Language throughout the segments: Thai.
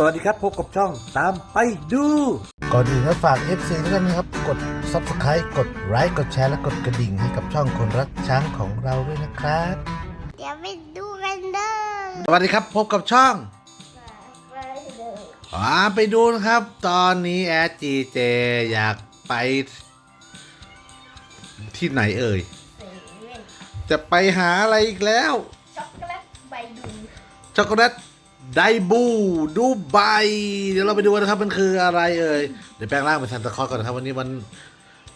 สวัสดีครับพบกับช่องตามไปดู ก่อนอื่นก็ฝาก FC ทุกท่านนะครับ กด Subscribe กดไลค์กดแชร์และกดกระดิ่งให้กับช่องคนรักช้างของเราด้วยนะครับ เดี๋ยวไปดูกันเด้อสวัสดีครับพบกับช่องอ่าไปดูนะครับ ตอนนี้แอดจีเจอยากไป ที่ไหนเอ่ย จะไปหาอะไรอีกแล้ว ช็อกโกแลตใบดูช็อกโกแลต ไดบูดูไบเดี๋ยวเราไปดูกันนะครับมันคืออะไรเอ่ยเดี๋ยวแปลงร่างเป็นซานตาคลอสก่อนนะครับ วันนี้มัน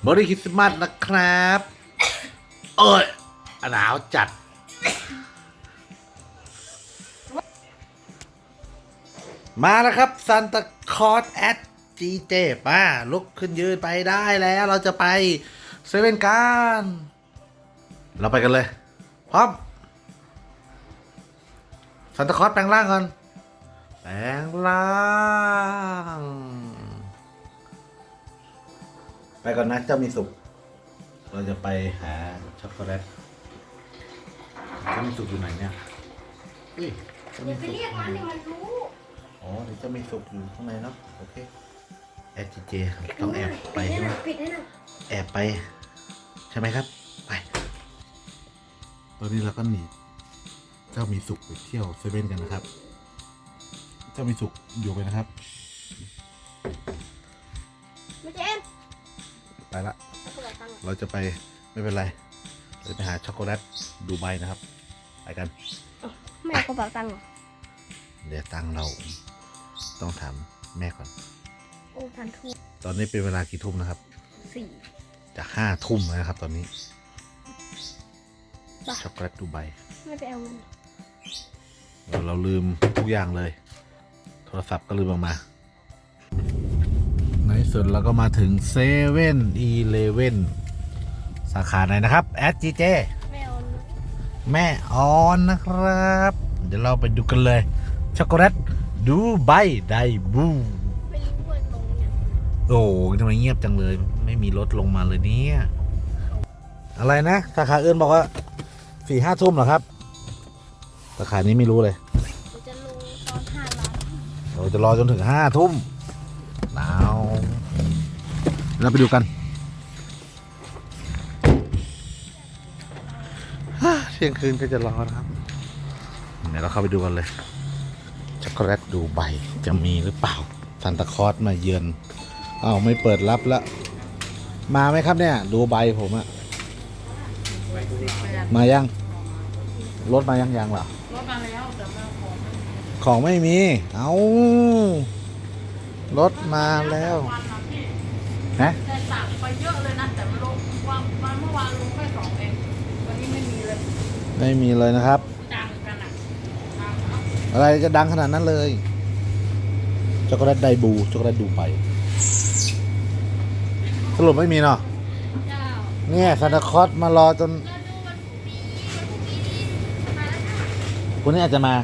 บริคริสต์มาสนะครับ เอ้ยหนาวจัด มาแล้วครับซานตาคลอสแอดจีเจมาลุกขึ้นยืนไปได้แล้วเราจะไปเซเว่นกันเราไปกันเลยพร้อมซันตาคลอสแปลงร่างก่อน แปลงร่าง ไปก่อนนะเจ้ามีสุข เราจะไปหาช็อกโกแลตเจ้ามีสุขอยู่ไหนเนี่ยอุ้ยเจ้ามีไปสุขเรียกมันให้มันรู้อ๋อเดี๋ยวเจ้ามีสุขอยู่ข้างในเนาะโอเคแอบจีเจต้องแอบไปใช่ไหมปิดให้หน่อยแอบไป ใช่ไหมครับ ไป ตอนนี้เราก็หนีเจ้ามีสุขไปเที่ยวเซเว่นกันนะครับ เจ้ามีสุขอยู่ไปนะครับ ไม่เจนไปละ เอากระเป๋าตังค์เราจะไปไม่เป็นไรเราจะไปหาช็อกโกแลตดูไบนะครับ ไปกัน ไม่เอากระเป๋าตังค์เหรอเดี๋ยวตังค์เราต้องถามแม่ก่อน โอ้ทันทูตอนนี้เป็นเวลากี่ทุ่มนะครับ สี่ จะห้าทุ่มแล้วนะครับ ตอนนี้ป่ะช็อกโกแลตดูไบไม่ไปเอาเงิน เราเราลืมทุกอย่างเลยโท รศัพท์ก็ลืมออกมา ในที่สุดเราก็มาถึงเซเว่นอีเลเว่นสาขาไหนนะครับแอดจีเจไม่เอาเงินแม่ออนนะครับ เดี๋ยวเราไปดูกันเลย ช็อกโกแลตดูไบไดบูไม่รู้ว่าลงเนี่ยโอ้โหทำไมเงียบจังเลย ไม่มีรถลงมาเลยเนี่ยอะไรนะสาขาอื่นบอกว่าสี่ห้าทุ่มเหรอครับสาขานี้ไม่รู้เลย เราจะรอจนถึงห้าทุ่มหนาวเราไปดูกันฮ่าเที่ยงคืนก็จะรอนะครับเดี๋ยวเราเข้าไปดูกันเลยช็อกโกแลตดูใบจะมีหรือเปล่าซันตาคลอสมาเยือนอ้าวไม่เปิดรับแล้วมาไหมครับเนี่ย ดูใบผมอะมายังรถมายังยังเหรอ รถมาแล้วแต่มาของ ของไม่มี เอารถมาแล้ววันนะพี่ฮะแต่สั่งไปเยอะเลยนะแต่มันลงวันวันเมื่อวานลงแค่สองเองวันนี้ไม่มีเลย ไม่มีเลยนะครับ ดังกันอะดังเอาอะไรจะดังขนาดนั้นเลย ช็อกโกแลตไดบู ช็อกโกแลตดูไป สรุปไม่มีเนาะเจ้าเนี่ยซานตาคลอสมารอจนเราดูวันพรุ่งนี้วันพรุ่งนี้นี่มาแล้วนะคนนี้อาจจะมา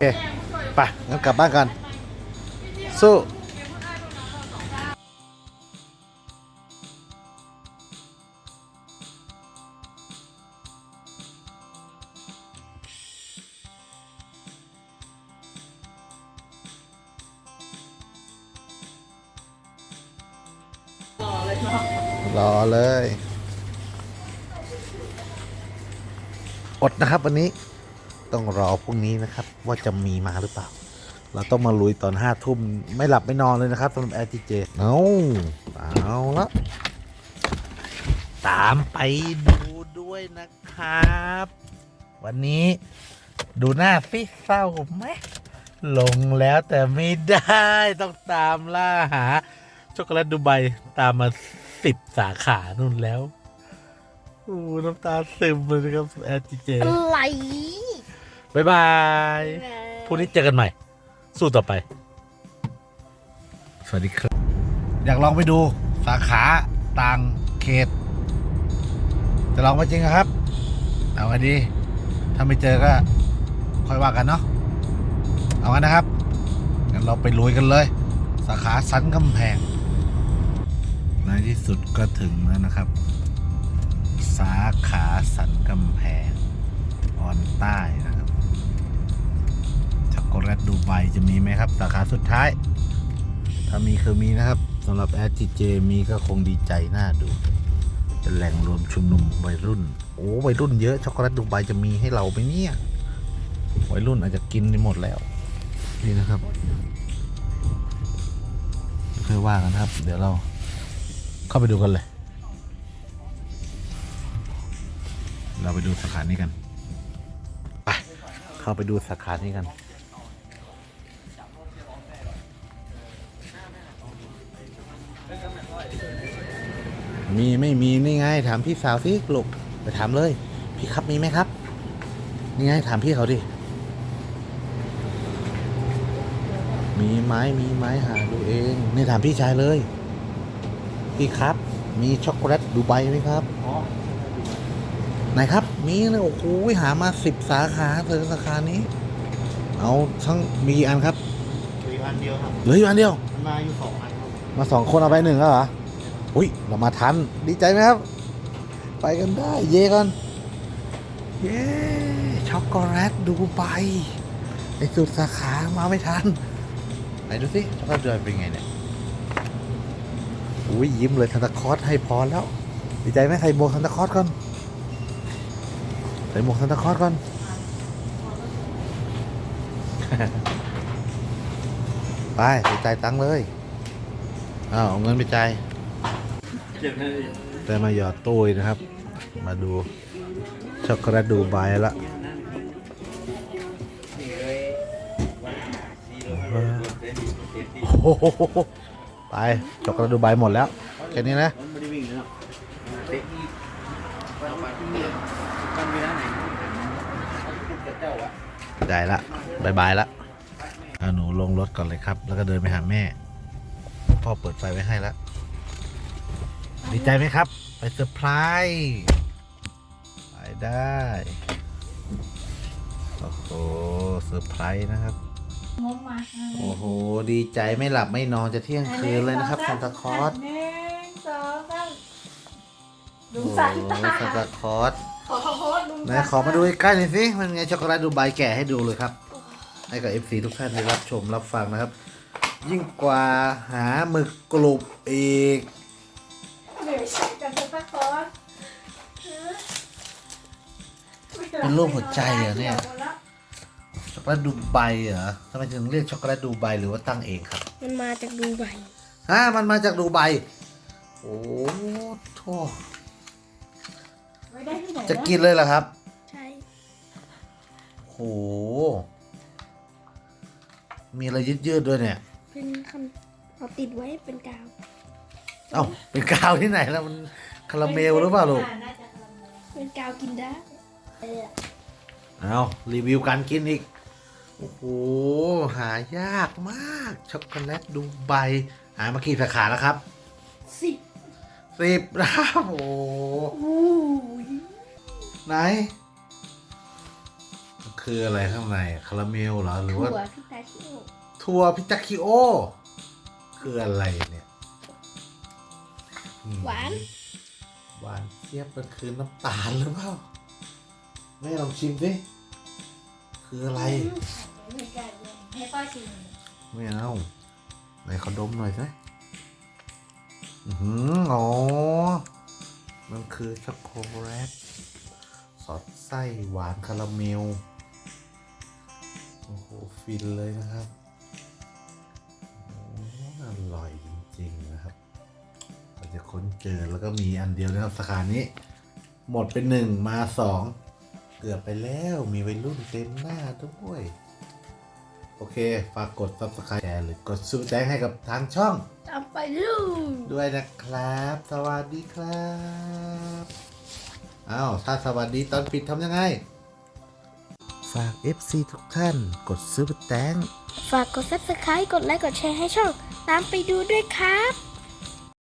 โอเคไปงั้นกลับบ้านกัน สู้รอเลยเนาะรอเลยอดนะครับวันนี้ ต้องรอพรุ่งนี้นะครับ ว่าจะมีมาหรือเปล่า เราต้องมาลุยตอนห้าทุ่มไม่หลับไม่นอนเลยนะครับสำหรับแอร์จีเจเอาเอาละตามไปดูด้วยนะครับ วันนี้ดูหน้าฟิเศร้าไหมลงแล้วแต่ไม่ได้ต้องตามล่าหาช็อกโกแลตดูไบตามมาสิบสาขานู่นแล้ว โอ้น้ำตาซึมเลยครับแอดจีเจอะไร บายบายพรุ่งนี้เจอกันใหม่ สู้ต่อไป สวัสดีครับ อยากลองไปดูสาขาต่างเขต จะลองมาจริงอะครับ เอาไงดี ถ้าไม่เจอก็ค่อยว่ากันเนาะ เอากันนะครับ งั้นเราไปลุยกันเลย สาขาสันกำแพง ในที่สุดก็ถึงแล้วนะครับ สาขาสันกำแพง ออนใต้นะ ไบจะมีไหมครับ สาขาสุดท้าย ถ้ามีคือมีนะครับสำหรับแอดจีเจมีก็คงดีใจน่าดูเป็นแหล่งรวมชุมนุมวัยรุ่น โอ้วัยรุ่นเยอะช็อกโกแลตดูไบจะมีให้เราไหมเนี่ยวัยรุ่นอาจจะกินไปหมดแล้ว นี่นะครับค่อยว่ากันครับ เดี๋ยวเราเข้าไปดูกันเลย เราไปดูสาขานี้กัน ไป เข้าไปดูสาขานี้กัน มีไม่มีนี่ไงถามพี่สาวสิลูกไปถามเลย พี่ครับมีไหมครับ นี่ไงถามพี่เขาดิ มีไหมมีไหมหาดูเอง นี่ถามพี่ชายเลย พี่ครับ มีช็อกโกแลตดูไบไหมครับไหนครับ มีเลยโอ้โหหามาสิบสาขาเลยสาขานี้ เอาทั้งมีกี่อันครับมีพันเดียวครับเหลืออยู่อันเดียวมันมาอยู่สองอันครับมาสองคนเอาไปหนึ่งแล้วเหรอ อุ้ยเรามาทันดีใจไหมครับ ไปกันได้ เย่กันเย้ช็อกโกแลตดูไบในสุดสาขามาไม่ทันไหนดูสิช็อกโกแลตดูไบเป็นไงเนี่ยอุ้ยยิ้มเลยทันตาคอสให้พรแล้ว ดีใจไหมใส่หมวกทันตาคอสก่อนใส่หมวกทันตาคอสก่อนไปไปจ่ายตังค์เลยอ้าวเอาเงินไปจ่าย เก็บให้แต่มาหยอดตู้อีกนะครับ มาดูช็อกโกแลตดูไบละโอ้โหไปช็อกโกแลตดูไบหมดแล้ว แค่นี้นะ มันไม่ได้วิ่งเลยเนาะเตะอีกเอาไปที่นี่กันเวลาไหนเจ้าอะได้ละบายบายละเอาหนูลงรถก่อนเลยครับ แล้วก็เดินไปหาแม่ พ่อเปิดไฟไว้ให้แล้ว ดีใจไหมครับ ไปเซอร์ไพรส์ไปได้ โอ้โหเซอร์ไพรส์นะครับงงมาโอ้โห ดีใจไม่หลับไม่นอนจะเที่ยงคืนเลยนะครับซานตาคลอสหนึ่งสองสามดูโอ้โหสันตาซานตาคลอสขอขอโทษดูไหนขอมาดูใกล้ๆหน่อยสิมันไงช็อกโกแลตดูใบแกะให้ดูเลยครับ ให้กับ FC ทุกท่านได้รับชมรับฟังนะครับ ยิ่งกว่าหาหมึกกรุบอีก เป็นรูปหัวใจเหรอเนี่ยช็อกโกแลตดูไบเหรอทำไมถึงเรียกช็อกโกแลตดูไบหรือว่าตั้งเองครับมันมาจากดูไบฮะมันมาจากดูไบโอ้โถไม่ได้ที่ไหนจะกินเลยเหรอครับใช่โหมีอะไรยืดๆด้วยเนี่ย เป็นคำเอาติดไว้เป็นกาวเอ้าเป็นกาวที่ไหนแล้วมันคาราเมลหรือเปล่าลูกน่าจะคาราเมลเป็นกาวกินได้ เออเอารีวิวการกินอีก โอ้โห หายากมาก ช็อกโกแลตดูไบหามากี่สาขาแล้วครับสิบสิบแล้วโอ้โหอู้ยไหนมันคืออะไรข้างในคาราเมลเหรอหรือถั่ว่าวพิตาชิโอทัวพิตาคิโอ คืออะไรเนี่ยอืมหวาน หวานเทียบมันคือน้ำตาลหรือเปล่า แม่ลองชิมสิคืออะไรไม่ใกล้เลยให้ป้าชิมไม่เอาไหนขอดมหน่อยสิอือหืออ๋อ มันคือช็อกโกแลตสอดไส้หวานคาราเมล โอ้โห ฟินเลยนะครับโอ้อร่อยจริงๆนะครับเราจะค้นเจอแล้วก็มีอันเดียวนะครับสาขานี้ หมดเป็นหนึ่งมาสอง เกือบไปแล้วมีวัยรุ่นเต็มหน้าด้วย โอเค ฝากกด subscribe แชร์หรือกดซูแจ้งให้กับทางช่องตามไปดูด้วยนะครับ สวัสดีครับอ้าวถ้าสวัสดีตอนปิดทำยังไง ฝาก FC ทุกท่าน กดซื้อแตงฝากกด subscribe กดไลค์ กดแชร์ให้ช่อง ตามไปดูด้วยครับ